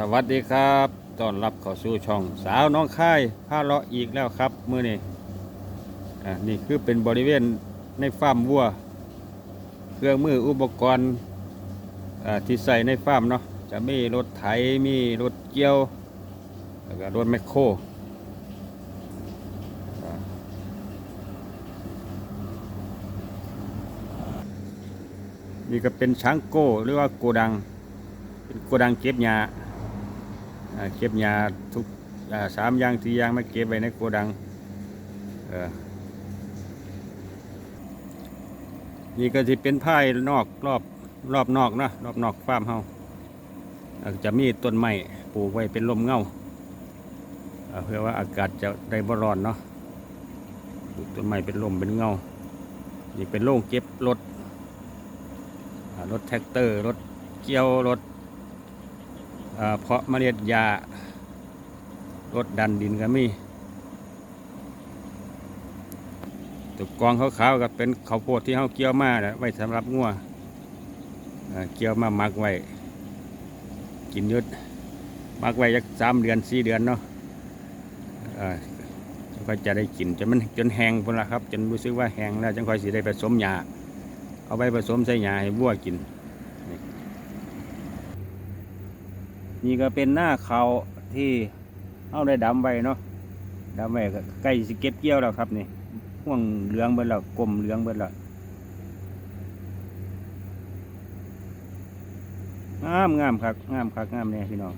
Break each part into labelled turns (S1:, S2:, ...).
S1: สวัสดีครับต้อนรับเข้าสู่ช่องสาวน้องค่ายพาเลาะอีกแล้วครับมื้อนี้อ่านี่คือเป็นบริเวณในฟาร์มวัว เครื่องมืออุปกรณ์อ่าที่ใส่ในฟาร์มเนาะจะมีรถไถมีรถเกี่ยวแล้วก็รถแมคโครอ่านี่ก็เป็นช้างโก้หรือว่าโกดังเป็นโกดังเก็บยา เก็บยาทุกสามอย่างสี่อย่างมาเก็บไว้ในโกดังนี่ก็จะเป็นภายนอกรอบรอบนอกนะรอบนอกฟาร์มเฮาอ่าจะมีต้นไม้ปลูกไว้เป็นลมเงาเพื่อว่าอากาศจะได้บร้อนเนาะปลูกต้นไม้เป็นลมเป็นเงานี่เป็นโรงเก็บรถรถแท็กเตอร์รถเกี่ยวรถ เพาะเมล็ดยารถดันดินก็มีตัวกองขาวๆก็เป็นข้าวโพดที่เขาเกี่ยวมาไว้สำหรับงัวเกี่ยวมาหมักไว้ กินยุดหมักไว้จักสามเดือนสี่เดือนเนาะอ่าก็จะได้กินจนมันจนแห้งพุ่นละครับ จนรู้สึกว่าแห้งแล้วจังค่อยสิได้ผสมยาเอาไปผสมใส่ยาให้วัวกิน นี่ก็เป็นหน้าเขาที่เอาได้ดำไว้เนาะดำไว้ใกล้สิเก็บเกี่ยวแล้วครับนี่ห่วงเหลืองเบิดแล้วกลมเหลืองเบิดแล้วงามงามครับงามครับงามเนี่ยพี่น้อง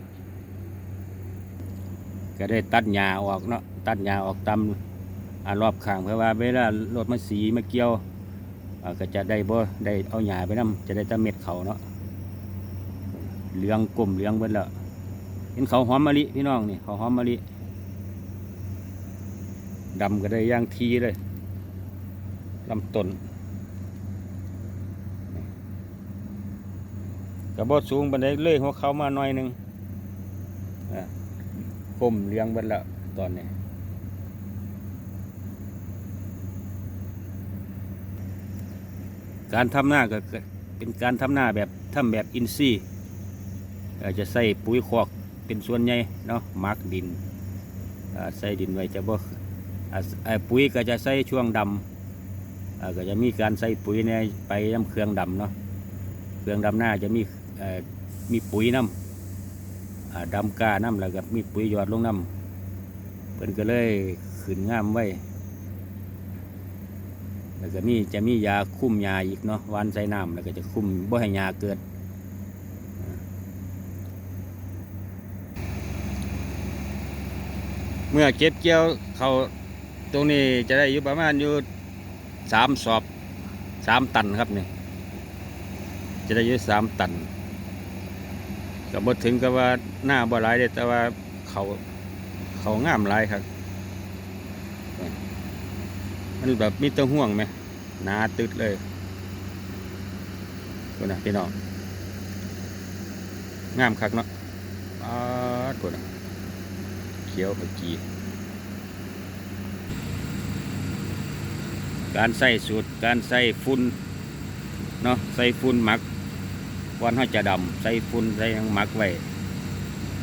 S1: ก็ได้ตัดหญ้าออกเนาะตัดหญ้าออกตามอรอบข้างเพื่อว่าเวลารถมาสีมาเกี่ยวก็จะได้บ่ได้เอาหญ้าไปนํจะได้แตะเม็ดเขาเนาะ เหลืองกลมเหลืองเบิดแล้วเห็นเขาหอมมะลิพี่น้องนี่เขาหอมมะลิดำก็ได้ย่างทีเลยลำต้นกระบอกสูงบันไดเลยหัวเขามาหน่อยหนึงอะกลมเหลืองบิดแล้วตอนนี้การทำหน้าก็เป็นการทำหน้าแบบทำแบบอินทรีย์ อ่อจะใส่ปุ๋ยคอกเป็นส่วนใหญ่เนาะมักดินใส่ดินไว้จะบ่อ่าเอ่อปุ๋ยก็จะใส่ช่วงดำอ่าก็จะมีการใส่ปุ๋ยในไปน้ำเครื่องดำเนาะเครื่องดำหน้าจะมีมีปุ๋ยน้ำดำกาน้ำแล้วก็มีปุ๋ยหยอดลงน้ำเพิ่นก็เลยขึ้นง่ามไว้แล้วก็มีจะมียาคุ้มยาอีกเนาะวานใส่น้ำแล้วก็จะคุ้มบ่ให้ยาเกิด เมื่อเก็บเกี่ยวเขาตรงนี้จะได้อยู่ประมาณอยู่สามสอบสามตันครับนี่จะได้อยู่สามตันก็บดถึงกับว่าหน้าบ่หลายเด้แต่ว่าเขาเขางามหลายครับมันแบบมีตัวห่วงไหมหนาตึดเลยดูนะพี่น้องงามคักเนาะอ้าวตัวนะ ขียวขจีการใส่สูตรการใส่ฝุ่นเนาะใส่ฝุ่นหมักวันเขาจะดำใส่ฝุ่นใส่ยังหมักไว้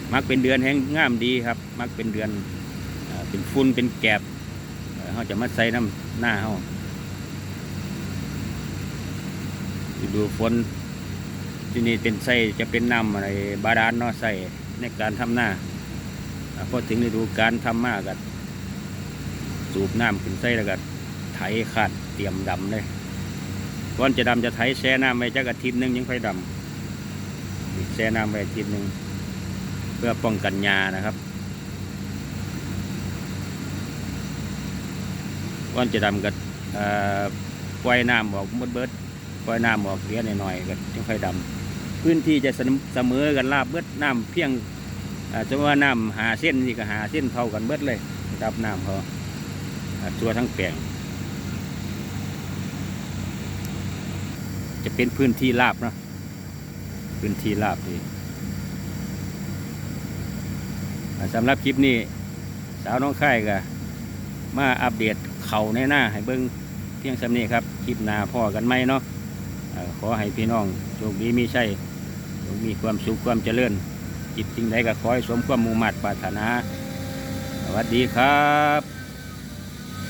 S1: หมักเป็นเดือนแห้งงามดีครับหมักเป็นเดือนเป็นฝุ่นเป็นแกบเขาจะมาใส่น้ำหน้าเขาดูฝนที่นี่เป็นใส่จะเป็นน้ำอะไรบาดาลเนาะใส่ในการทำหน้า พอถึงฤดูการทำมากกันสูบน้ำขึ้นใส่แล้วก็ไถขาดเตรียมดำเลยก่อนจะดำจะไถแช่น้ำไว้จักอาทิตย์หนึงยังค่อยดำแช่น้ำไว้อาทิตย์หนึงเพื่อป้องกันยานะครับก่อนจะดำก็ปล่อยน้ำออกมดเบิดปล่อยน้ำออกเลี้ยหน่อยๆก็ยังค่อยดำพื้นที่จะเสมอกันราบเบิดน้ำเพียง จะว่าน้ำหาเส้นนี่ก็หาเส้นเท่ากันเบิดเลยดับน้ำเขาอ่าตัวทั้งแปลงจะเป็นพื้นที่ราบนะพื้นที่ราบนี่อ่าสำหรับคลิปนี้สาวน้องค่ายก็มาอัปเดตเขาในหน้าให้เบิ้งเพียงสำนี้ครับคลิปหน้าพ่อกันไหมเนาะขอให้พี่น้องโชคดีมีชัยจงมีความสุขความเจริญ กิจสิ่งใดก็ขอให้สมความมุ่งมั่นปรารถนา สวัสดีครับ